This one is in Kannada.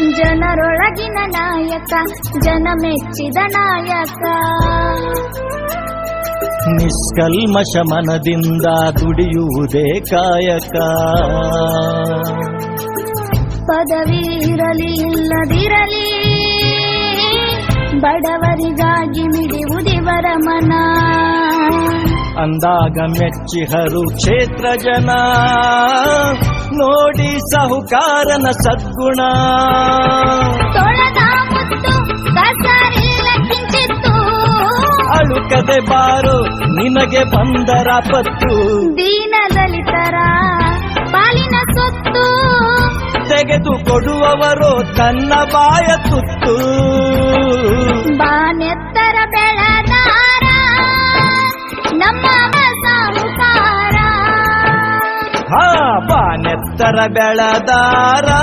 ಜನರೊಳಗಿನ ನಾಯಕ ಜನ ಮೆಚ್ಚಿದ ನಾಯಕ. ನಿಷ್ಕಲ್ಮಶ ಮನದಿಂದ ದುಡಿಯುವುದೇ ಕಾಯಕ. ಪದವಿ ಇರಲಿ ಇಲ್ಲದಿರಲಿ ಬಡವರಿಗಾಗಿ ಮಿಡಿಯುವುದಿವರ ಮನ. ಅಂದಾಗ ಮೆಚ್ಚಿಹರು ಕ್ಷೇತ್ರ ಜನ. ಸಾಹುಕಾರನ ಸದ್ಗುಣ. ಅಳುಕದೆ ಬಾರು ನಿನಗೆ ಬಂದರ ಪತ್ತು. ದೀನ ದಲಿತರ ಪಾಲಿನ ಸೊತ್ತು ತೆಗೆದು ಕೊಡುವವರು ತನ್ನ ಬಾಯ ತುತ್ತು. ಹಾ ಬೆಳದಾರಾ.